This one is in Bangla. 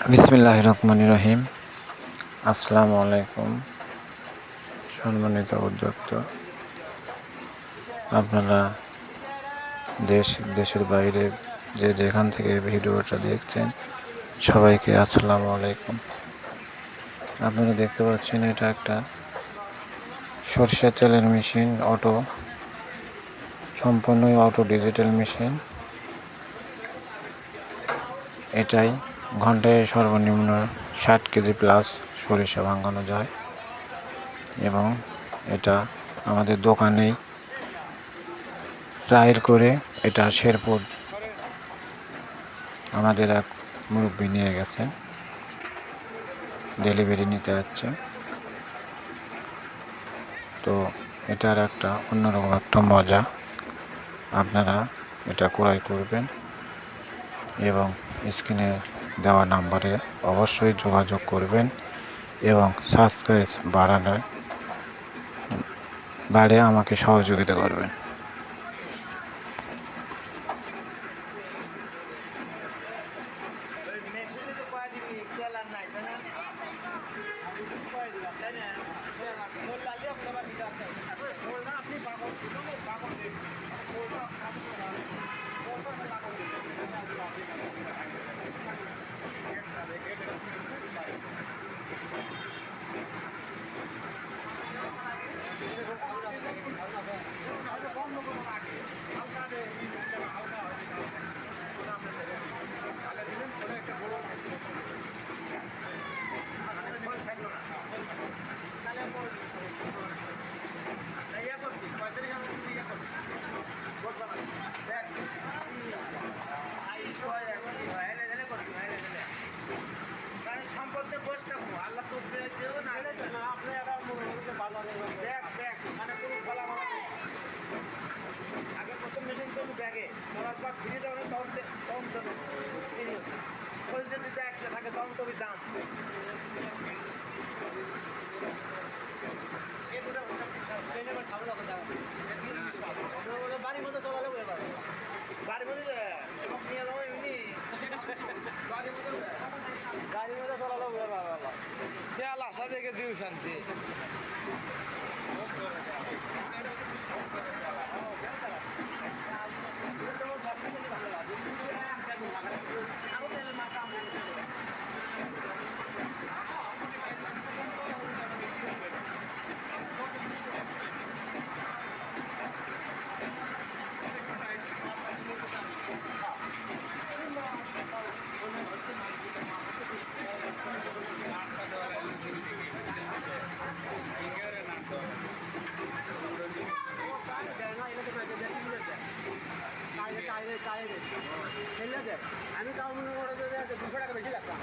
বিসমিল্লাহ রহমান রহিম। আসসালামু আলাইকুম সম্মানিত উদ্যোক্তা। আপনারা দেশ, দেশের বাইরে যে যেখান থেকে ভিডিওটা দেখছেন, সবাইকে আসসালামু আলাইকুম আপনারা দেখতে পাচ্ছেন, এটা একটা সর্ষে তেলের মেশিন, অটো, সম্পূর্ণই অটো ডিজিটাল মেশিন। এটাই ঘন্টায় সর্বনিম্ন ষাট কেজি প্লাস সরিষা ভাঙানো যায়। এবং এটা আমাদের দোকানেই ট্রায়াল করে এটা শেরপুর আমাদের এক মুরব্বী নিয়ে গেছে। ডেলিভারি নিতে যাচ্ছে। তো এটার একটা অন্যরকম একটা মজা। আপনারা এটা ক্রয় করবেন এবং স্ক্রিনে দেওয়া নাম্বারে অবশ্যই যোগাযোগ করবেন এবং সাবস্ক্রাইব বাড়ানোর বাড়ে আমাকে সহযোগিতা করবেন। আগে প্রথম মেশিন চলু ব্যাগে চলার পর ফিরে দেবো না তখন তখন দেখতে থাকে তখন তবে দাম আসা দেখে দিও শান্তি। আমি তাও মনে করো যে দুশো টাকা বেশি লাগতাম